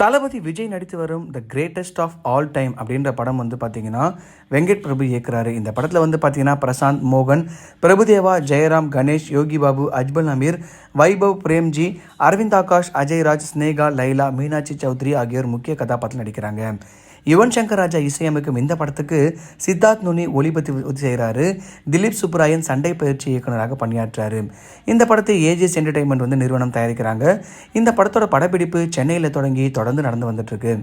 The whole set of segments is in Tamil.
தளபதி விஜய் நடித்து வரும் the greatest of all time அப்படின்ற படம் வந்து பார்த்தீங்கன்னா வெங்கட் பிரபு இயக்குறாரு. இந்த படத்தில் வந்து பார்த்தீங்கன்னா பிரசாந்த் மோகன் பிரபுதேவா ஜெயராம் கணேஷ் யோகி பாபு அஜ்பல் அமீர் வைபவ் பிரேம்ஜி அரவிந்த் ஆகாஷ் அஜய் ராஜ் ஸ்னேகா லைலா மீனாட்சி சௌத்ரி ஆகியோர் முக்கிய கதாபாத்திரம் நடிக்கிறாங்க. யுவன் சங்கர் ராஜா இசையமைக்கும் இந்த படத்துக்கு சித்தார்த் நுனி ஒளிபதிவு செய்கிறாரு. திலீப் சுப்ராயன் சண்டை பயிற்சி இயக்குனராக பணியாற்றுறாரு இந்த படத்தை ஏஜிஎஸ் என்டர்டைன்மெண்ட் வந்து நிறுவனம் தயாரிக்கிறாங்க. இந்த படத்தோட படப்பிடிப்பு சென்னையில் தொடங்கி தொடர்ந்து நடந்து வந்துட்டு இருக்கு.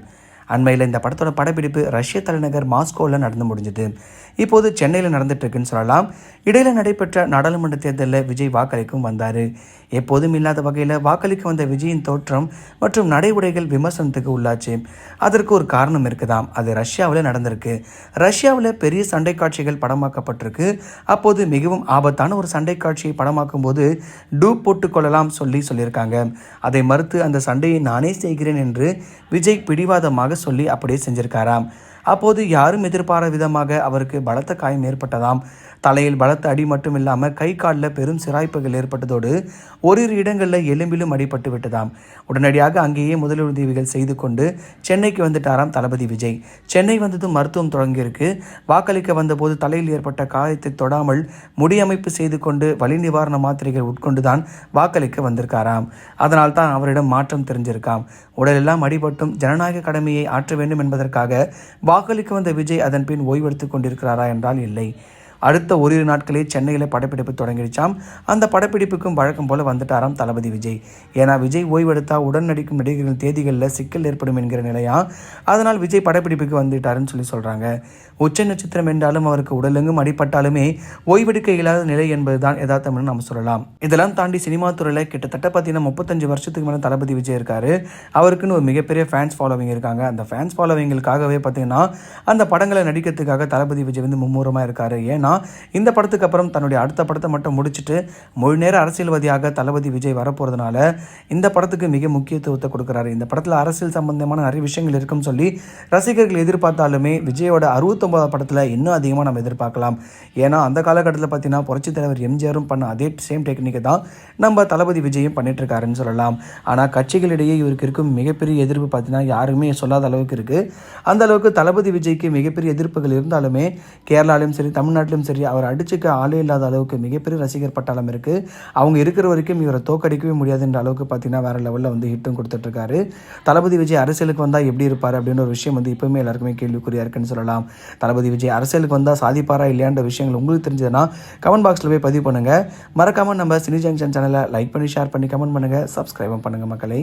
அண்மையில் இந்த படத்தோட படப்பிடிப்பு ரஷ்ய தலைநகர் மாஸ்கோவில் நடந்து முடிஞ்சது. இப்போது சென்னையில் நடந்துட்டுருக்குன்னு சொல்லலாம். இடையில் நடைபெற்ற நாடாளுமன்ற தேர்தலில் விஜய் வாக்களிக்கும் வந்தார். எப்போதும் இல்லாத வகையில் வாக்களிக்க வந்த விஜயின் தோற்றம் மற்றும் நடை உடைகள் விமர்சனத்துக்கு உள்ளாச்சு. அதற்கு ஒரு காரணம் இருக்குதாம். அது ரஷ்யாவில் நடந்திருக்கு. ரஷ்யாவில் பெரிய சண்டை காட்சிகள் படமாக்கப்பட்டிருக்கு. அப்போது மிகவும் ஆபத்தான ஒரு சண்டை காட்சியை படமாக்கும் போது டூப் போட்டுக்கொள்ளலாம் சொல்லி சொல்லியிருக்காங்க. அதை மறுத்து அந்த சண்டையை நானே செய்கிறேன் என்று விஜய் பிடிவாதமாக சொல்லி அப்படியே செஞ்சிருக்காராம். அப்போது யாரும் எதிர்பாராத விதமாக அவருக்கு பலத்த காயம் ஏற்பட்டதாம். தலையில் பலத்த அடி மட்டும் இல்லாமல் கை காலில் பெரும் சிராய்ப்புகள் ஏற்பட்டதோடு ஓரிரு இடங்களில் எலும்பிலும் அடிபட்டு விட்டதாம். உடனடியாக அங்கேயே முதலுதவிகள் செய்து கொண்டு சென்னைக்கு வந்துட்டாராம் தளபதி விஜய். சென்னை வந்ததும் மருத்துவம் தொடங்கியிருக்கு. வாக்களிக்க வந்தபோது தலையில் ஏற்பட்ட காயத்தை தொடாமல் முடியமைப்பு செய்து கொண்டு வலி நிவாரண மாத்திரைகள் உட்கொண்டுதான் வாக்களிக்க வந்திருக்காராம். அதனால் தான் அவரிடம் மாற்றம் தெரிஞ்சிருக்காம். உடலெல்லாம் அடிபட்டும் ஜனநாயக கடமையை ஆற்ற வேண்டும் என்பதற்காக வாக்களிக்க வந்த விஜய் அதன் பின் ஓய்வெடுத்துக் கொண்டிருக்கிறாரா என்றால் இல்லை. அடுத்த ஓரிரு நாட்களே சென்னையில் படப்பிடிப்பு தொடங்கிடுச்சாம். அந்த படப்பிடிப்புக்கும் வழக்கம் போல வந்துட்டாராம் தளபதி விஜய். ஏன்னா விஜய் ஓய்வெடுத்தா உடன் நடிக்கும் நடிகர்களின் தேதிகளில் சிக்கல் ஏற்படும் என்கிற நிலையா? அதனால் விஜய் படப்பிடிப்புக்கு வந்துட்டாருன்னு சொல்லி சொல்கிறாங்க உச்ச நட்சத்திரம் என்றாலும் அவருக்கு உடலெங்கும் அடிப்பட்டாலுமே ஓய்வெடுக்க இல்லாத நிலை என்பதுதான் யதார்த்தம்னு நம்ம சொல்லலாம். இதெல்லாம் தாண்டி சினிமா துறையில் கிட்டத்தட்ட பார்த்தீங்கன்னா முப்பத்தஞ்சு வருஷத்துக்கு மேலே தளபதி விஜய் இருக்காரு. அவருக்குன்னு ஒரு மிகப்பெரிய ஃபேன்ஸ் ஃபாலோவிங் இருக்காங்க. அந்த ஃபேன்ஸ் ஃபாலோவிங்களுக்காகவே பார்த்தீங்கன்னா அந்த படங்களை நடிக்கிறதுக்காக தளபதி விஜய் வந்து மும்முரமாக இருக்காரு. ஏன்னா இந்த படத்துக்கு அப்புறம் தன்னுடைய அடுத்த படத்தை மட்டும் முடிச்சுட்டு முழு நேர அரசியல்வாதியாக தளபதி விஜய் வரப்போகிறதுனால இந்த படத்துக்கு மிக முக்கியத்துவத்தை கொடுக்குறாரு. இந்த படத்தில் அரசியல் சம்பந்தமான நிறைய விஷயங்கள் இருக்குன்னு சொல்லி ரசிகர்கள் எதிர்பார்த்தாலுமே விஜயோட அறுபத்தொன்பதாம் படத்தில் இன்னும் அதிகமாக நம்ம எதிர்பார்க்கலாம். ஏன்னா அந்த காலகட்டத்தில் பார்த்தீங்கன்னா புரட்சித் தலைவர் எம்ஜிஆரும் பண்ண அதே சேம் டெக்னிக்கை தான் நம்ம தளபதி விஜயும் பண்ணிட்டு இருக்காருன்னு சொல்லலாம். ஆனால் கட்சிகளிடையே இவருக்கு இருக்கும் மிகப்பெரிய எதிர்ப்பு பார்த்தீங்கன்னா யாருமே சொல்லாத அளவுக்கு இருக்குது அந்த அளவுக்கு தளபதி விஜய்க்கு மிகப்பெரிய எதிர்ப்புகள் இருந்தாலுமே கேரளாலையும் சரி தமிழ்நாட்டிலும் சரி அவர் அடிச்சுக்க ஆளே இல்லாத அளவுக்கு மிகப்பெரிய ரசிகர் பட்டாளம் இருக்குது அவங்க இருக்கிற வரைக்கும் இவரை தோக்கடிக்கவே முடியாதுன்ற அளவுக்கு பார்த்தீங்கன்னா வேறு லெவலில் வந்து ஹிட்டும் கொடுத்துட்ருக்காரு. தளபதி விஜய் அரசியலுக்கு வந்தால் எப்படி இருப்பார் அப்படின்ற ஒரு விஷயம் வந்து இப்போவுமே எல்லாருக்குமே கேள்விக்குறியாக இருக்குன்னு சொல்லலாம். தளபதி விஜய் அரசியலுக்கு வந்தால் சாதிப்பாரா இல்லையான்ற விஷயங்கள் உங்களுக்கு தெரிஞ்சதுன்னா கமெண்ட் பாக்ஸில் போய் பதிவு பண்ணுங்கள் மறக்காமல் நம்ம சினி ஜங்ஷன் சேனலை லைக் பண்ணி ஷேர் பண்ணி கமெண்ட் பண்ணுங்கள் சப்ஸ்கிரைபும் பண்ணுங்கள் மக்களை.